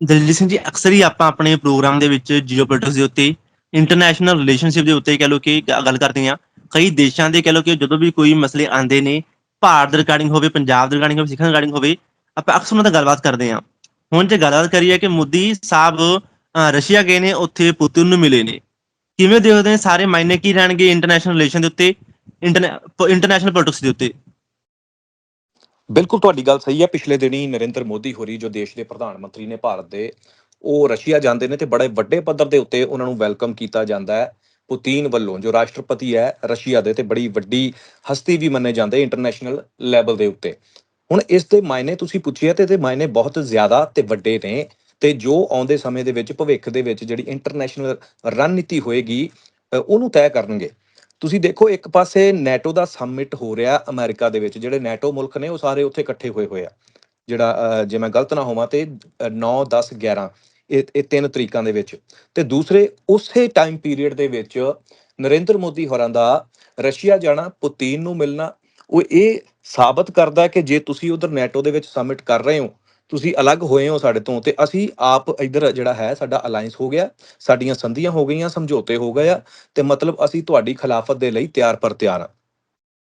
ਦਲਜੀਤ ਸਿੰਘ ਜੀ ਅਕਸਰ ਹੀ ਆਪਾਂ ਆਪਣੇ ਪ੍ਰੋਗਰਾਮ ਦੇ ਵਿੱਚ ਜੀਓਪੋਲਿਟਿਕਸ ਦੇ ਉੱਤੇ ਇੰਟਰਨੈਸ਼ਨਲ ਰਿਲੇਸ਼ਨਸ਼ਿਪ ਦੇ ਉੱਤੇ ਕਹਿ ਲਓ ਕਿ ਗ- ਗੱਲ ਕਰਦੇ ਹਾਂ। ਕਈ ਦੇਸ਼ਾਂ ਦੇ ਕਹਿ ਲਓ ਕਿ ਜਦੋਂ ਵੀ ਕੋਈ ਮਸਲੇ ਆਉਂਦੇ ਨੇ ਭਾਰਤ ਦੇ ਰਿਗਾਰਡਿੰਗ ਹੋਵੇ ਪੰਜਾਬ ਦੇ ਰਿਗਾਰਡਿੰਗ ਹੋਵੇ ਸਿੱਖਾਂ ਦੇ ਰਿਗਾਰਡਿੰਗ ਹੋਵੇ ਆਪਾਂ ਅਕਸਰ ਉਹਨਾਂ ਨਾਲ ਗੱਲਬਾਤ ਕਰਦੇ ਹਾਂ। ਹੁਣ ਜੇ ਗੱਲਬਾਤ ਕਰੀਏ ਕਿ ਮੋਦੀ ਸਾਹਿਬ ਅ, ਰਸ਼ੀਆ ਗਏ ਨੇ ਉੱਥੇ ਪੁਤਿਨ ਨੂੰ ਮਿਲੇ ਨੇ। ਕਿਵੇਂ ਦੇਖਦੇ ਨੇ? ਸਾਰੇ ਮਾਇਨੇ ਕੀ ਰਹਿਣਗੇ ਇੰਟਰਨੈਸ਼ਨਲ ਰਿਲੇਸ਼ਨ ਦੇ ਉੱਤੇ? ਇੰਟਰਨੈਸ਼ਨਲ ਪੋਲਿਟਿਕਸ ਦੇ ਉੱਤੇ। ਬਿਲਕੁਲ ਤੁਹਾਡੀ ਗੱਲ ਸਹੀ ਹੈ। ਪਿਛਲੇ ਦਿਨੀ ਨਰਿੰਦਰ ਮੋਦੀ ਹੋਰੀ, ਜੋ ਦੇਸ਼ ਦੇ ਪ੍ਰਧਾਨ ਮੰਤਰੀ ਨੇ ਭਾਰਤ ਦੇ, ਉਹ ਰਸ਼ੀਆ ਜਾਂਦੇ ਨੇ ਤੇ ਬੜੇ ਵੱਡੇ ਪੱਧਰ ਦੇ ਉੱਤੇ ਉਹਨਾਂ ਨੂੰ ਵੈਲਕਮ ਕੀਤਾ ਜਾਂਦਾ ਹੈ ਪੁਤਿਨ ਵੱਲੋਂ, ਜੋ ਰਾਸ਼ਟਰਪਤੀ ਹੈ ਰਸ਼ੀਆ ਦੇ ਤੇ ਬੜੀ ਵੱਡੀ ਹਸਤੀ ਵੀ ਮੰਨੇ ਜਾਂਦੇ ਇੰਟਰਨੈਸ਼ਨਲ ਲੈਵਲ ਦੇ ਉੱਤੇ। ਹੁਣ ਇਸ ਦੇ ਮਾਇਨੇ ਤੁਸੀਂ ਪੁੱਛਿਆ ਤੇ ਇਹਦੇ ਮਾਇਨੇ ਬਹੁਤ ਜ਼ਿਆਦਾ ਤੇ ਵੱਡੇ ਨੇ ਤੇ ਜੋ ਆਉਂਦੇ ਸਮੇਂ ਦੇ ਵਿੱਚ, ਭਵਿੱਖ ਦੇ ਵਿੱਚ ਜਿਹੜੀ ਇੰਟਰਨੈਸ਼ਨਲ ਰਣਨੀਤੀ ਹੋਏਗੀ ਉਹਨੂੰ ਤੈਅ ਕਰਨਗੇ। ਤੁਸੀਂ ਦੇਖੋ, ਇੱਕ ਪਾਸੇ ਨੈਟੋ ਦਾ ਸਮਿਟ ਹੋ ਰਿਹਾ ਅਮਰੀਕਾ ਦੇ ਵਿੱਚ, ਜਿਹੜੇ ਨੈਟੋ ਮੁਲਕ ਨੇ, ਉਹ ਸਾਰੇ ਉੱਥੇ ਇਕੱਠੇ ਹੋਏ ਹੋਏ ਆ। ਜਿਹੜਾ ਜੇ ਮੈਂ ਗਲਤ ਨਾ ਹੋਵਾਂ ਤੇ 9 10 11 ਇਹ ਇਹ ਤਿੰਨ ਤਰੀਕਾਂ ਦੇ ਵਿੱਚ। ਤੇ ਦੂਸਰੇ, ਉਸੇ ਟਾਈਮ ਪੀਰੀਅਡ ਦੇ ਵਿੱਚ ਨਰਿੰਦਰ ਮੋਦੀ ਹੋਰਾਂ ਦਾ ਰਸ਼ੀਆ ਜਾਣਾ, ਪੁਤਿਨ ਨੂੰ ਮਿਲਣਾ, ਉਹ ਇਹ ਸਾਬਤ ਕਰਦਾ ਕਿ ਜੇ ਤੁਸੀਂ ਉਧਰ ਨੈਟੋ ਦੇ ਵਿੱਚ ਸਮਿਟ ਕਰ ਰਹੇ ਹੋ ਤੁਸੀਂ ਅਲੱਗ ਹੋਏ ਹੋ ਸਾਡੇ ਤੋਂ ਤੇ ਅਸੀਂ ਆਪ ਇੱਧਰ ਜਿਹੜਾ ਹੈ ਸਾਡਾ ਅਲਾਈਅੰਸ ਹੋ ਗਿਆ, ਸਾਡੀਆਂ ਸੰਧੀਆਂ ਹੋ ਗਈਆਂ, ਸਮਝੌਤੇ ਹੋ ਗਏ ਆ ਤੇ ਮਤਲਬ ਅਸੀਂ ਤੁਹਾਡੀ ਖਿਲਾਫਤ ਦੇ ਲਈ ਤਿਆਰ ਪਰ ਤਿਆਰ ਆ।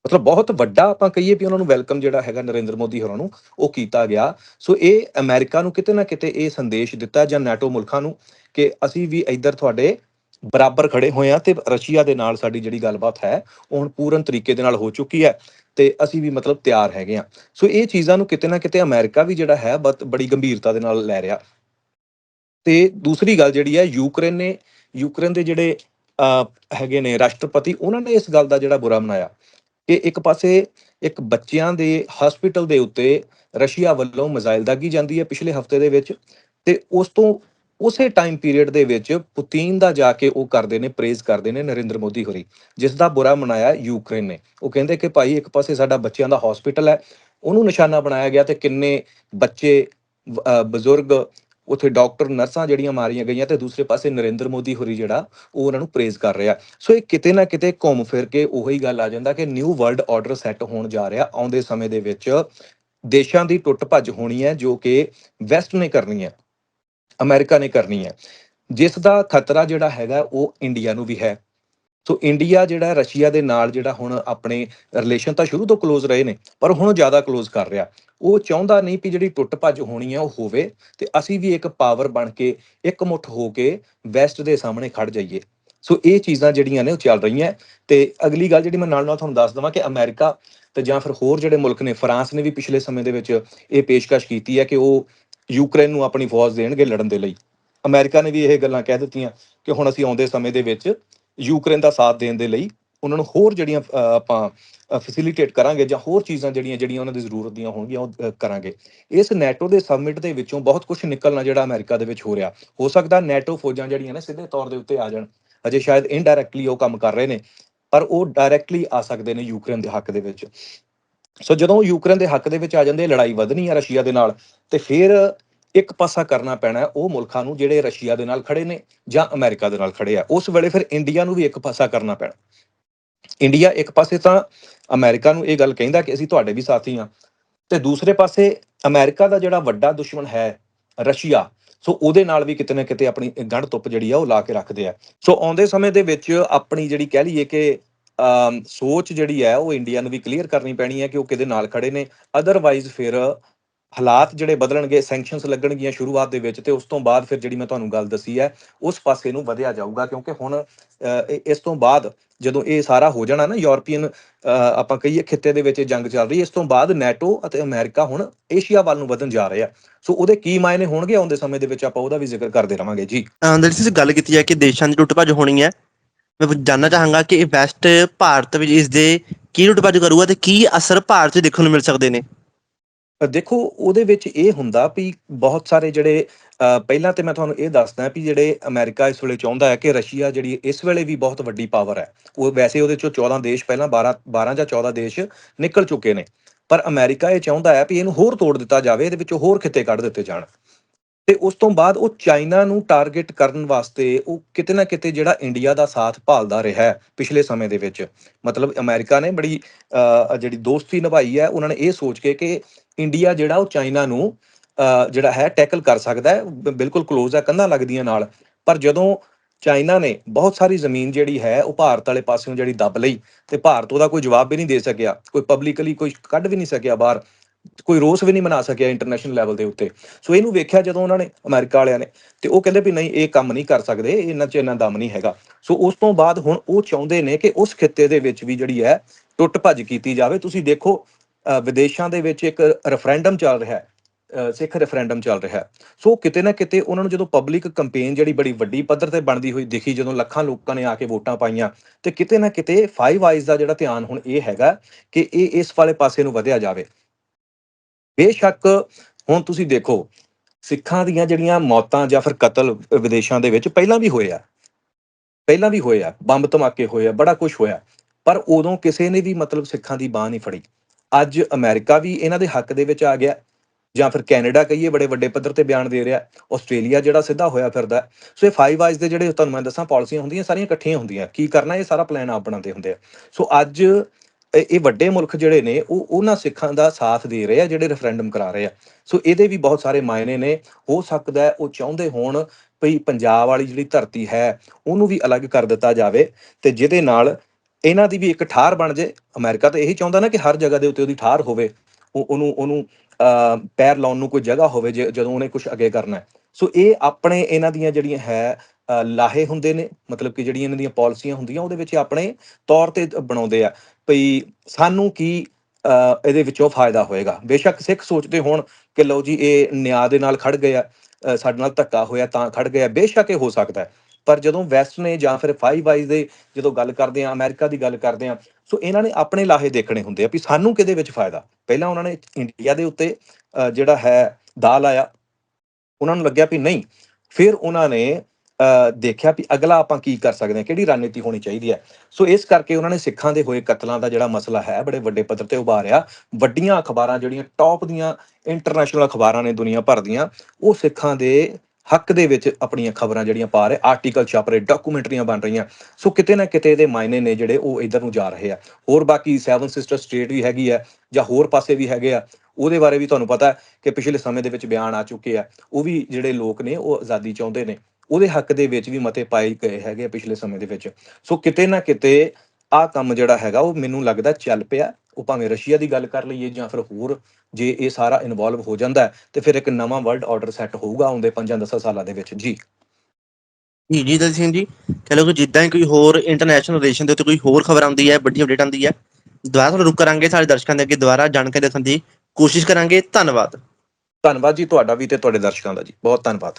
ਮਤਲਬ ਬਹੁਤ ਵੱਡਾ ਆਪਾਂ ਕਹੀਏ ਵੀ ਉਹਨਾਂ ਨੂੰ ਵੈਲਕਮ ਜਿਹੜਾ ਹੈਗਾ ਨਰਿੰਦਰ ਮੋਦੀ ਹੋਰਾਂ ਨੂੰ, ਉਹ ਕੀਤਾ ਗਿਆ। ਸੋ ਇਹ ਅਮਰੀਕਾ ਨੂੰ ਕਿਤੇ ਨਾ ਕਿਤੇ ਇਹ ਸੰਦੇਸ਼ ਦਿੱਤਾ ਜਾਂ ਨਾਟੋ ਮੁਲਕਾਂ ਨੂੰ ਕਿ ਅਸੀਂ ਵੀ ਇੱਧਰ ਤੁਹਾਡੇ ਬਰਾਬਰ ਖੜੇ ਹੋਏ ਆ ਤੇ ਰਸ਼ੀਆ ਦੇ ਨਾਲ ਸਾਡੀ ਜਿਹੜੀ ਗੱਲਬਾਤ ਹੈ, ਉਹ ਹੁਣ ਪੂਰਨ ਤਰੀਕੇ ਦੇ ਨਾਲ ਹੋ ਚੁੱਕੀ ਹੈ। ਤੇ ਅਸੀਂ ਵੀ ਮਤਲਬ ਤਿਆਰ ਹੈਗੇ ਆ ਸੋ ਇਹ ਚੀਜ਼ਾਂ ਨੂੰ ਕਿਤੇ ਨਾ ਕਿਤੇ ਅਮਰੀਕਾ ਵੀ ਜਿਹੜਾ ਹੈ ਬੜੀ ਗੰਭੀਰਤਾ ਦੇ ਨਾਲ ਲੈ ਰਿਹਾ। ਤੇ ਦੂਸਰੀ ਗੱਲ ਜਿਹੜੀ ਹੈ ਯੂਕਰੇਨ ਨੇ ਯੂਕਰੇਨ ਦੇ ਜਿਹੜੇ ਅਹ, ਹੈਗੇ ਨੇ ਰਾਸ਼ਟਰਪਤੀ ਉਹਨਾਂ ਨੇ ਇਸ ਗੱਲ ਦਾ ਜਿਹੜਾ ਬੁਰਾ ਮਨਾਇਆ। ਕਿ ਇੱਕ ਪਾਸੇ ਇੱਕ ਬੱਚਿਆਂ ਦੇ ਹਸਪੀਟਲ ਦੇ ਉੱਤੇ ਰਸ਼ੀਆ ਵੱਲੋਂ ਮਿਜ਼ਾਈਲ ਦਾਗੀ ਜਾਂਦੀ ਹੈ ਪਿਛਲੇ ਹਫ਼ਤੇ ਦੇ ਵਿੱਚ ਤੇ ਉਸ ਤੋਂ ਉਸੇ ਟਾਈਮ ਪੀਰੀਅਡ ਦੇ ਵਿੱਚ ਪੁਤਿਨ ਦਾ ਜਾ ਕੇ ਉਹ ਕਰਦੇ ਨੇ ਪ੍ਰੇਜ਼ ਕਰਦੇ ਨੇ ਨਰਿੰਦਰ ਮੋਦੀ ਹੋਰੀ, ਜਿਸ ਦਾ ਬੁਰਾ ਮਨਾਇਆ ਯੂਕਰੇਨ ਨੇ। ਉਹ ਕਹਿੰਦੇ ਕਿ ਭਾਈ ਇੱਕ ਪਾਸੇ ਸਾਡਾ ਬੱਚਿਆਂ ਦਾ ਹਸਪੀਟਲ ਹੈ, ਉਹਨੂੰ ਨਿਸ਼ਾਨਾ ਬਣਾਇਆ ਗਿਆ ਤੇ ਕਿੰਨੇ ਬੱਚੇ ਬਜ਼ੁਰਗ, ਉੱਥੇ ਡਾਕਟਰ ਨਰਸਾਂ ਜਿਹੜੀਆਂ ਮਾਰੀਆਂ ਗਈਆਂ ਤੇ ਦੂਸਰੇ ਪਾਸੇ ਨਰਿੰਦਰ ਮੋਦੀ ਹੋਰੀ ਜਿਹੜਾ, ਉਹ ਉਹਨਾਂ ਨੂੰ ਪ੍ਰੇਜ਼ ਕਰ ਰਿਹਾ। ਸੋ ਇਹ ਕਿਤੇ ਨਾ ਕਿਤੇ ਘੁੰਮ ਫਿਰ ਕੇ ਉਹੀ ਗੱਲ ਆ ਜਾਂਦਾ ਕਿ ਨਿਊ ਵਰਲਡ ਆਰਡਰ ਸੈੱਟ ਹੋਣ ਜਾ ਰਿਹਾ ਆਉਂਦੇ ਸਮੇਂ ਦੇ ਵਿੱਚ। ਦੇਸ਼ਾਂ ਦੀ ਟੁੱਟ ਭੱਜ ਹੋਣੀ ਹੈ ਜੋ ਕਿ ਵੈਸਟ ਨੇ ਕਰਨੀ ਹੈ। ਅਮਰੀਕਾ ਨੇ ਕਰਨੀ ਹੈ। ਜਿਸ ਦਾ ਖਤਰਾ ਜਿਹੜਾ ਹੈਗਾ, ਉਹ ਇੰਡੀਆ ਨੂੰ ਵੀ ਹੈ। ਸੋ ਇੰਡੀਆ ਜਿਹੜਾ, ਰਸ਼ੀਆ ਦੇ ਨਾਲ ਜਿਹੜਾ ਹੁਣ ਆਪਣੇ ਰਿਲੇਸ਼ਨ ਤਾਂ ਸ਼ੁਰੂ ਤੋਂ ক্লোਜ਼ ਰਹੇ ਨੇ, ਪਰ ਹੁਣ ਜ਼ਿਆਦਾ ক্লোਜ਼ ਕਰ ਰਿਹਾ। ਉਹ ਚਾਹੁੰਦਾ ਨਹੀਂ ਕਿ ਜਿਹੜੀ ਟੁੱਟ ਭੱਜ ਹੋਣੀ ਹੈ, ਉਹ ਹੋਵੇ ਤੇ ਅਸੀਂ ਵੀ ਇੱਕ ਪਾਵਰ ਬਣ ਕੇ, ਇੱਕ ਮੁੱਠ ਹੋ ਕੇ ਵੈਸਟ ਦੇ ਸਾਹਮਣੇ ਖੜ ਜਾਈਏ। ਸੋ ਇਹ ਚੀਜ਼ਾਂ ਜਿਹੜੀਆਂ ਨੇ, ਉਹ ਚੱਲ ਰਹੀਆਂ। ਤੇ ਅਗਲੀ ਗੱਲ ਜਿਹੜੀ ਮੈਂ ਨਾਲ ਨਾਲ ਤੁਹਾਨੂੰ ਦੱਸ ਦਵਾਂ ਕਿ ਅਮਰੀਕਾ ਤੇ ਜਾਂ ਫਿਰ ਹੋਰ ਜਿਹੜੇ ਮੁਲਕ ਨੇ, ਫਰਾਂਸ ਨੇ ਵੀ ਪਿਛਲੇ ਸਮੇਂ ਦੇ ਵਿੱਚ ਇਹ ਪੇਸ਼ਕਸ਼ ਕੀਤੀ ਹੈ ਕਿ ਉਹ ਯੂਕਰੇਨ ਨੂੰ ਆਪਣੀ ਫੌਜ ਦੇਣਗੇ ਲੜਨ ਦੇ ਲਈ। ਅਮਰੀਕਾ ਨੇ ਵੀ ਇਹ ਗੱਲਾਂ ਕਹਿ ਦਿੱਤੀਆਂ ਕਿ ਹੁਣ ਅਸੀਂ ਆਉਂਦੇ ਸਮੇਂ ਦੇ ਵਿੱਚ ਯੂਕਰੇਨ ਦਾ ਸਾਥ ਦੇਣ ਦੇ ਲਈ ਉਹਨਾਂ ਨੂੰ ਹੋਰ ਜਿਹੜੀਆਂ ਆਪਾਂ ਫੈਸਿਲਿਟੇਟ ਕਰਾਂਗੇ ਜਾਂ ਹੋਰ ਚੀਜ਼ਾਂ ਜਿਹੜੀਆਂ ਜਿਹੜੀਆਂ ਉਹਨਾਂ ਦੀ ਜ਼ਰੂਰਤ ਦੀਆਂ ਹੋਣਗੀਆਂ, ਉਹ ਕਰਾਂਗੇ। ਇਸ ਨੈਟੋ ਦੇ ਸਬਮਿਟ ਦੇ ਵਿੱਚੋਂ ਬਹੁਤ ਕੁਝ ਨਿਕਲਣਾ ਜਿਹੜਾ ਅਮਰੀਕਾ ਦੇ ਵਿੱਚ ਹੋ ਰਿਹਾ। ਹੋ ਸਕਦਾ ਨੈਟੋ ਫੌਜਾਂ ਜਿਹੜੀਆਂ ਨੇ ਸਿੱਧੇ ਤੌਰ ਦੇ ਉੱਤੇ ਆ ਜਾਣ। ਅਜੇ ਸ਼ਾਇਦ ਇਨਡਾਇਰੈਕਟਲੀ ਉਹ ਕੰਮ ਕਰ ਰਹੇ ਨੇ, ਪਰ ਉਹ ਡਾਇਰੈਕਟਲੀ ਆ ਸਕਦੇ ਨੇ ਯੂਕਰੇਨ ਦੇ ਹੱਕ ਦੇ ਵਿੱਚ। ਸੋ ਜਦੋਂ ਯੂਕਰੇਨ ਦੇ ਹੱਕ ਦੇ ਵਿੱਚ ਆ ਜਾਂਦੇ, ਲੜਾਈ ਵਧਣੀ ਹੈ ਰਸ਼ੀਆ ਦੇ ਨਾਲ, ਤੇ ਫਿਰ ਇੱਕ ਪਾਸਾ ਕਰਨਾ ਪੈਣਾ ਉਹ ਮੁਲਕਾਂ ਨੂੰ ਜਿਹੜੇ ਰਸ਼ੀਆ ਦੇ ਨਾਲ ਖੜੇ ਨੇ ਜਾਂ ਅਮਰੀਕਾ ਦੇ ਨਾਲ ਖੜੇ ਆ, ਉਸ ਵੇਲੇ ਫਿਰ ਇੰਡੀਆ ਨੂੰ ਵੀ ਇੱਕ ਪਾਸਾ ਕਰਨਾ ਪੈਣਾ। ਇੰਡੀਆ ਇੱਕ ਪਾਸੇ ਤਾਂ ਅਮਰੀਕਾ ਨੂੰ ਇਹ ਗੱਲ ਕਹਿੰਦਾ ਕਿ ਅਸੀਂ ਤੁਹਾਡੇ ਵੀ ਸਾਥੀ ਹਾਂ, ਤੇ ਦੂਸਰੇ ਪਾਸੇ ਅਮਰੀਕਾ ਦਾ ਜਿਹੜਾ ਵੱਡਾ ਦੁਸ਼ਮਣ ਹੈ ਰਸ਼ੀਆ, ਸੋ ਉਹਦੇ ਨਾਲ ਵੀ ਕਿਤੇ ਨਾ ਕਿਤੇ ਆਪਣੀ ਗੰਢ ਤੁੱਪ ਜਿਹੜੀ ਆ ਉਹ ਲਾ ਕੇ ਰੱਖਦੇ ਆ। ਸੋ ਆਉਂਦੇ ਸਮੇਂ ਦੇ ਵਿੱਚ ਆਪਣੀ ਜਿਹੜੀ ਕਹਿ ਲਈਏ ਕਿ ਸੋਚ ਜਿਹੜੀ ਹੈ ਉਹ ਇੰਡੀਆ ਨੂੰ ਵੀ ਕਲੀਅਰ ਕਰਨੀ ਪੈਣੀ ਹੈ ਕਿ ਉਹ ਕਿਹਦੇ ਨਾਲ ਖੜੇ ਨੇ। ਅਦਰਵਾਈਜ਼ ਫਿਰ ਹਾਲਾਤ ਜਿਹੜੇ ਬਦਲਣਗੇ ਸੈਂਕਸ਼ਨਸ ਲੱਗਣਗੀਆਂ ਸ਼ੁਰੂਆਤ ਦੇ ਵਿੱਚ ਤੇ ਉਸ ਤੋਂ ਬਾਅਦ ਫਿਰ ਜਿਹੜੀ ਮੈਂ ਤੁਹਾਨੂੰ ਗੱਲ ਦੱਸੀ ਹੈ, ਉਸ ਪਾਸੇ ਨੂੰ ਵਧਿਆ ਜਾਊਗਾ ਕਿਉਂਕਿ ਹੁਣ ਇਸ ਤੋਂ ਬਾਅਦ ਜਦੋਂ ਇਹ ਸਾਰਾ ਹੋ ਜਾਣਾ ਨਾ ਯੂਰਪੀਅਨ ਆਪਾਂ ਕਹੀਏ ਖਿੱਤੇ ਦੇ ਵਿੱਚ ਇਹ ਜੰਗ ਚੱਲ ਰਹੀ ਹੈ, ਇਸ ਤੋਂ ਬਾਅਦ ਨੈਟੋ ਅਤੇ ਅਮਰੀਕਾ ਹੁਣ ਏਸ਼ੀਆ ਵੱਲ ਨੂੰ ਵਧਣ ਜਾ ਰਹੇ ਆ। ਸੋ ਉਹਦੇ ਕੀ ਮਾਇਨੇ ਹੋਣਗੇ ਆਉਂਦੇ ਸਮੇਂ ਦੇ ਵਿੱਚ ਆਪਾਂ ਉਹਦਾ ਵੀ ਜ਼ਿਕਰ ਕਰਦੇ ਰਵਾਂਗੇ। ਜੀ। ਅਹ ਦਲਜੀਤ ਗੱਲ ਕੀਤੀ ਹੈ ਕਿ ਦੇਸ਼ਾਂ ਦੀ ਟੁੱਟ ਭੱਜ ਹੋਣੀ ਹੈ। ਮੈਂ ਜਾਨਣਾ ਚਾਹਾਂਗਾ ਕਿ ਇਹ ਵੈਸਟ ਭਾਰਤ ਵਿੱਚ ਇਸ ਦੇ ਕੀ ਟੁੱਟ ਕਰੂਗਾ ਤੇ ਕੀ ਅਸਰ ਭਾਰਤ 'ਚ ਦੇਖਣ ਨੂੰ ਮਿਲ ਸਕਦੇ ਨੇ? ਦੇਖੋ, ਉਹਦੇ ਵਿੱਚ ਇਹ ਹੁੰਦਾ ਵੀ ਬਹੁਤ ਸਾਰੇ ਜਿਹੜੇ ਪਹਿਲਾਂ ਤੇ ਮੈਂ ਤੁਹਾਨੂੰ ਇਹ ਦੱਸਦਾ ਵੀ ਜਿਹੜੇ ਅਮਰੀਕਾ ਇਸ ਵੇਲੇ ਚਾਹੁੰਦਾ ਹੈ ਕਿ ਰਸ਼ੀਆ ਜਿਹੜੀ ਇਸ ਵੇਲੇ ਵੀ ਬਹੁਤ ਵੱਡੀ ਪਾਵਰ ਹੈ। ਉਹ ਵੈਸੇ ਉਹਦੇ ਚੋਂ 14 ਦੇਸ਼ ਪਹਿਲਾਂ 12 12 ਜਾਂ 14 ਦੇਸ਼ ਨਿਕਲ ਚੁੱਕੇ ਨੇ। ਪਰ ਅਮਰੀਕਾ ਇਹ ਚਾਹੁੰਦਾ ਹੈ ਵੀ ਇਹਨੂੰ ਹੋਰ ਤੋੜ ਦਿੱਤਾ ਜਾਵੇ, ਇਹਦੇ ਵਿੱਚੋਂ ਹੋਰ ਖਿੱਤੇ ਕੱਢ ਦਿੱਤੇ ਜਾਣ। ਤੇ ਉਸ ਤੋਂ ਬਾਅਦ ਉਹ ਚਾਈਨਾ ਨੂੰ ਟਾਰਗੇਟ ਕਰਨ ਵਾਸਤੇ ਉਹ ਕਿਤੇ ਨਾ ਕਿਤੇ ਜਿਹੜਾ ਇੰਡੀਆ ਦਾ ਸਾਥ ਭਾਲਦਾ ਰਿਹਾ ਹੈ ਪਿਛਲੇ ਸਮੇਂ ਦੇ ਵਿੱਚ। ਮਤਲਬ ਅਮਰੀਕਾ ਨੇ ਬੜੀ ਜਿਹੜੀ ਦੋਸਤੀ ਨਿਭਾਈ ਹੈ, ਉਹਨਾਂ ਨੇ ਇਹ ਸੋਚ ਕੇ ਕਿ ਇੰਡੀਆ ਜਿਹੜਾ ਉਹ ਚਾਈਨਾ ਨੂੰ ਜਿਹੜਾ ਹੈ ਟੈਕਲ ਕਰ ਸਕਦਾ ਹੈ ਬਿਲਕੁਲ ক্লোਜ਼ ਹੈ, ਕੰਧਾਂ ਲੱਗਦੀਆਂ ਨਾਲ। ਪਰ ਜਦੋਂ ਚਾਈਨਾ ਨੇ ਬਹੁਤ ਸਾਰੀ ਜ਼ਮੀਨ ਜਿਹੜੀ ਹੈ, ਉਹ ਭਾਰਤ ਵਾਲੇ ਪਾਸਿਓਂ ਜਿਹੜੀ ਦੱਬ ਲਈ ਤੇ ਭਾਰਤ ਉਹਦਾ ਕੋਈ ਜਵਾਬ ਵੀ ਨਹੀਂ ਦੇ ਸਕਿਆ, ਕੋਈ ਪਬਲਿਕਲੀ ਕੋਈ ਕੱਢ ਵੀ ਨਹੀਂ ਸਕਿਆ ਬਾਹਰ ਕੋਈ ਰੋਸ ਵੀ ਨਹੀਂ ਮਨਾ ਸਕਿਆ ਇੰਟਰਨੈਸ਼ਨਲ ਲੈਵਲ ਦੇ ਉੱਤੇ। ਸੋ ਇਹਨੂੰ ਵੇਖਿਆ ਜਦੋਂ ਉਹਨਾਂ ਨੇ, ਅਮਰੀਕਾ ਵਾਲਿਆਂ ਨੇ, ਤੇ ਉਹ ਕਹਿੰਦੇ ਵੀ ਨਹੀਂ, ਇਹ ਕੰਮ ਨਹੀਂ ਕਰ ਸਕਦੇ, ਇਹਨਾਂ 'ਚ ਇੰਨਾ ਦਮ ਨਹੀਂ ਹੈਗਾ। ਸੋ ਉਸ ਤੋਂ ਬਾਅਦ ਹੁਣ ਉਹ ਚਾਹੁੰਦੇ ਨੇ ਕਿ ਉਸ ਖਿੱਤੇ ਦੇ ਵਿੱਚ ਵੀ ਜਿਹੜੀ ਹੈ, ਟੁੱਟ ਭੱਜ ਕੀਤੀ ਜਾਵੇ। ਤੁਸੀਂ ਦੇਖੋ ਵਿਦੇਸ਼ਾਂ ਦੇ ਵਿੱਚ ਇੱਕ ਰੈਫਰੈਂਡਮ ਚੱਲ ਰਿਹਾ ਹੈ ਸਿੱਖ ਰੈਫਰੈਂਡਮ ਚੱਲ ਰਿਹਾ ਸੋ ਕਿਤੇ ਨਾ ਕਿਤੇ ਉਹਨਾਂ ਨੂੰ ਜਦੋਂ ਪਬਲਿਕ ਕੰਪੇਨ ਜਿਹੜੀ ਬੜੀ ਵੱਡੀ ਪੱਧਰ ਤੇ ਬਣਦੀ ਹੋਈ ਦਿਖੀ, ਜਦੋਂ ਲੱਖਾਂ ਲੋਕਾਂ ਨੇ ਆ ਕੇ ਵੋਟਾਂ ਪਾਈਆਂ, ਤੇ ਕਿਤੇ ਨਾ ਕਿਤੇ ਫਾਈਵ ਆਈਜ਼ ਦਾ ਜਿਹੜਾ ਧਿਆਨ ਹੁਣ ਇਹ ਹੈਗਾ ਕਿ ਇਹ ਇਸ ਵਾਲੇ ਪਾਸੇ ਨੂੰ ਵਧਿਆ ਜਾਵੇ। ਬੇਸ਼ੱਕ ਹੁਣ ਤੁਸੀਂ ਦੇਖੋ, ਸਿੱਖਾਂ ਦੀਆਂ ਜਿਹੜੀਆਂ ਮੌਤਾਂ ਜਾਂ ਫਿਰ ਕਤਲ ਵਿਦੇਸ਼ਾਂ ਦੇ ਵਿੱਚ ਪਹਿਲਾਂ ਵੀ ਹੋਏ ਆ, ਪਹਿਲਾਂ ਵੀ ਹੋਏ ਆ, ਬੰਬ ਧਮਾਕੇ ਹੋਏ ਆ, ਬੜਾ ਕੁਝ ਹੋਇਆ, ਪਰ ਉਦੋਂ ਕਿਸੇ ਨੇ ਵੀ ਮਤਲਬ ਸਿੱਖਾਂ ਦੀ ਬਾਹ ਨਹੀਂ ਫੜੀ। ਅੱਜ ਅਮਰੀਕਾ ਵੀ ਇਹਨਾਂ ਦੇ ਹੱਕ ਦੇ ਵਿੱਚ ਆ ਗਿਆ, ਜਾਂ ਫਿਰ ਕੈਨੇਡਾ ਕਹੀਏ, ਬੜੇ ਵੱਡੇ ਪੱਧਰ ਤੇ ਬਿਆਨ ਦੇ ਰਿਹਾ, ਆਸਟ੍ਰੇਲੀਆ ਜਿਹੜਾ ਸਿੱਧਾ ਹੋਇਆ ਫਿਰਦਾ, ਸੋ ਇਹ ਫਾਈਵ ਆਈਜ਼ ਦੇ ਜਿਹੜੇ ਤੁਹਾਨੂੰ ਮੈਂ ਦੱਸਾਂ, ਪਾਲਿਸੀਆਂ ਹੁੰਦੀਆਂ, ਸਾਰੀਆਂ ਇਕੱਠੀਆਂ ਹੁੰਦੀਆਂ, ਕੀ ਕਰਨਾ, ਇਹ ਸਾਰਾ ਪਲਾਨ ਆਪ ਬਣਾਉਂਦੇ ਹੁੰਦੇ ਆ। ਸੋ ਅੱਜ ਇਹ ਇਹ ਵੱਡੇ ਮੁਲਕ ਜਿਹੜੇ ਨੇ ਉਹ ਉਹਨਾਂ ਸਿੱਖਾਂ ਦਾ ਸਾਥ ਦੇ ਰਹੇ ਆ ਜਿਹੜੇ ਰੈਫਰੈਂਡਮ ਕਰਾ ਰਹੇ ਆ। ਸੋ ਇਹਦੇ ਵੀ ਬਹੁਤ ਸਾਰੇ ਮਾਇਨੇ ਨੇ। ਹੋ ਸਕਦਾ ਉਹ ਚਾਹੁੰਦੇ ਹੋਣ ਭਈ ਪੰਜਾਬ ਵਾਲੀ ਜਿਹੜੀ ਧਰਤੀ ਹੈ ਉਹਨੂੰ ਵੀ ਅਲੱਗ ਕਰ ਦਿੱਤਾ ਜਾਵੇ ਤੇ ਜਿਹਦੇ ਨਾਲ ਇਹਨਾਂ ਦੀ ਵੀ ਇੱਕ ਠਾਰ ਬਣ ਜੇ। ਅਮਰੀਕਾ ਤਾਂ ਇਹੀ ਚਾਹੁੰਦਾ ਨਾ ਕਿ ਹਰ ਜਗ੍ਹਾ ਦੇ ਉੱਤੇ ਉਹਦੀ ਠਾਰ ਹੋਵੇ। ਉਹ ਉਹਨੂੰ ਉਹਨੂੰ ਅਹ, ਪੈਰ ਲਾਉਣ ਨੂੰ ਕੋਈ ਜਗ੍ਹਾ ਹੋਵੇ ਜੇ- ਜਦੋਂ ਉਹਨੇ ਕੁਝ ਅੱਗੇ ਕਰਨਾ ਹੈ। ਸੋ ਇਹ ਆਪਣੇ ਇਹਨਾਂ ਦੀਆਂ ਜਿਹੜੀਆਂ ਹੈ ਲਾਹੇ ਹੁੰਦੇ ਨੇ, ਮਤਲਬ ਕਿ ਜਿਹੜੀਆਂ ਇਹਨਾਂ ਦੀਆਂ ਪਾਲਿਸੀਆਂ ਹੁੰਦੀਆਂ, ਉਹਦੇ ਵਿੱਚ ਆਪਣੇ ਤੌਰ ਤੇ ਬਣਾਉਂਦੇ ਆ ਭਈ ਸਾਨੂੰ ਕੀ ਇਹਦੇ ਵਿੱਚੋਂ ਫਾਇਦਾ ਹੋਏਗਾ। ਬੇਸ਼ੱਕ ਸਿੱਖ ਸੋਚਦੇ ਹੋਣ ਕਿ ਲਓ ਜੀ, ਇਹ ਨਿਆਂ ਦੇ ਨਾਲ ਖੜ ਗਏ ਆ ਸਾਡੇ ਨਾਲ ਧੱਕਾ ਹੋਇਆ ਤਾਂ ਖੜ ਗਿਆ, ਬੇਸ਼ੱਕ ਇਹ ਹੋ ਸਕਦਾ ਹੈ। ਪਰ ਜਦੋਂ ਵੈਸਟ ਨੇ ਜਾਂ ਫਿਰ ਫਾਈਵ ਆਈਜ਼ ਦੇ ਜਦੋਂ ਗੱਲ ਕਰਦੇ ਆ ਅਮਰੀਕਾ ਦੀ ਗੱਲ ਕਰਦੇ ਆ ਸੋ ਇਹਨਾਂ ਨੇ ਆਪਣੇ ਲਾਹੇ ਦੇਖਣੇ ਹੁੰਦੇ ਆ ਵੀ ਸਾਨੂੰ ਕਿਹਦੇ ਵਿੱਚ ਫਾਇਦਾ। ਪਹਿਲਾਂ ਉਹਨਾਂ ਨੇ ਇੰਡੀਆ ਦੇ ਉੱਤੇ ਜਿਹੜਾ ਹੈ ਦਾ ਲਾਇਆ, ਉਹਨਾਂ ਨੂੰ ਲੱਗਿਆ ਵੀ ਨਹੀਂ। ਫਿਰ ਉਹਨਾਂ ਨੇ ਦੇਖਿਆ ਵੀ ਅਗਲਾ ਆਪਾਂ ਕੀ ਕਰ ਸਕਦੇ ਹਾਂ, ਕਿਹੜੀ ਰਣਨੀਤੀ ਹੋਣੀ ਚਾਹੀਦੀ ਹੈ। ਸੋ ਇਸ ਕਰਕੇ ਉਹਨਾਂ ਨੇ ਸਿੱਖਾਂ ਦੇ ਹੋਏ ਕਤਲਾਂ ਦਾ ਜਿਹੜਾ ਮਸਲਾ ਹੈ, ਬੜੇ ਵੱਡੇ ਪੱਧਰ ਤੇ ਉਭਾਰਿਆ। ਵੱਡੀਆਂ ਅਖਬਾਰਾਂ ਜਿਹੜੀਆਂ ਟੌਪ ਦੀਆਂ ਇੰਟਰਨੈਸ਼ਨਲ ਅਖਬਾਰਾਂ ਨੇ ਦੁਨੀਆ ਭਰ ਦੀਆਂ, ਉਹ ਸਿੱਖਾਂ ਦੇ ਹੱਕ ਦੇ ਵਿੱਚ ਆਪਣੀਆਂ ਖਬਰਾਂ ਜਿਹੜੀਆਂ ਪਾ ਰਹੇ ਆਰਟੀਕਲ ਛਾਪ ਰਹੇ ਡਾਕੂਮੈਂਟਰੀਆਂ ਬਣ ਰਹੀਆਂ। ਸੋ ਕਿਤੇ ਨਾ ਕਿਤੇ ਇਹਦੇ ਮਾਇਨੇ ਨੇ ਜਿਹੜੇ ਉਹ ਇਧਰ ਨੂੰ ਜਾ ਰਹੇ ਆ। ਹੋਰ ਬਾਕੀ ਸੈਵਨ ਸਿਸਟਰ ਸਟੇਟ ਵੀ ਹੈਗੀ ਆ, ਜਾਂ ਹੋਰ ਪਾਸੇ ਵੀ ਹੈਗੇ ਆ, ਉਹਦੇ ਬਾਰੇ ਵੀ ਤੁਹਾਨੂੰ ਪਤਾ ਹੈ ਕਿ ਪਿਛਲੇ ਸਮੇਂ ਦੇ ਵਿੱਚ ਬਿਆਨ ਆ ਚੁੱਕੇ ਆ। ਉਹ ਵੀ ਜਿਹੜੇ ਲੋਕ ਨੇ, ਉਹ ਆਜ਼ਾਦੀ ਚਾਹੁੰਦੇ ਨੇ। ਉਹਦੇ ਹੱਕ ਦੇ ਵਿੱਚ ਵੀ ਮਤੇ ਪਾਏ ਗਏ ਹੈਗੇ ਪਿਛਲੇ ਸਮੇਂ ਦੇ ਵਿੱਚ। ਸੋ ਕਿਤੇ ਨਾ ਕਿਤੇ ਆਹ ਕੰਮ ਜਿਹੜਾ ਹੈਗਾ ਉਹ ਮੈਨੂੰ ਲੱਗਦਾ ਚੱਲ ਪਿਆ। ਉਹ ਭਾਵੇਂ ਰਸ਼ੀਆ ਦੀ ਗੱਲ ਕਰ ਲਈਏ ਜਾਂ ਫਿਰ ਹੋਰ ਜੇ ਇਹ ਸਾਰਾ ਇਨਵੋਲਵ ਹੋ ਜਾਂਦਾ ਤੇ ਫਿਰ ਇੱਕ ਨਵਾਂ ਵਰਲਡ ਆਰਡਰ ਸੈੱਟ ਹੋਊਗਾ ਆਉਂਦੇ 5-10 ਸਾਲਾਂ ਦੇ ਵਿੱਚ। ਜੀ। ਜੀ ਜੀ ਦਲ ਸਿੰਘ ਜੀ ਲਓ ਕਿ ਜਿੱਦਾਂ ਹੀ ਕੋਈ ਹੋਰ ਇੰਟਰਨੈਸ਼ਨਲ ਰਿਲੇਸ਼ਨ ਦੇ ਉੱਤੇ ਕੋਈ ਹੋਰ ਖਬਰ ਆਉਂਦੀ ਹੈ ਵੱਡੀ ਅਪਡੇਟ ਆਉਂਦੀ ਹੈ ਦੁਬਾਰਾ ਤੁਹਾਨੂੰ ਰੁਕ ਕਰਾਂਗੇ ਸਾਡੇ ਦਰਸ਼ਕਾਂ ਦੇ ਅੱਗੇ ਦੁਬਾਰਾ ਜਾਣਕਾਰੀ ਦੱਸਣ ਦੀ ਕੋਸ਼ਿਸ਼ ਕਰਾਂਗੇ। ਧੰਨਵਾਦ। ਧੰਨਵਾਦ ਜੀ ਤੁਹਾਡਾ ਵੀ ਤੇ ਤੁਹਾਡੇ ਦਰਸ਼ਕਾਂ ਦਾ ਜੀ। ਬਹੁਤ ਧੰਨਵਾਦ।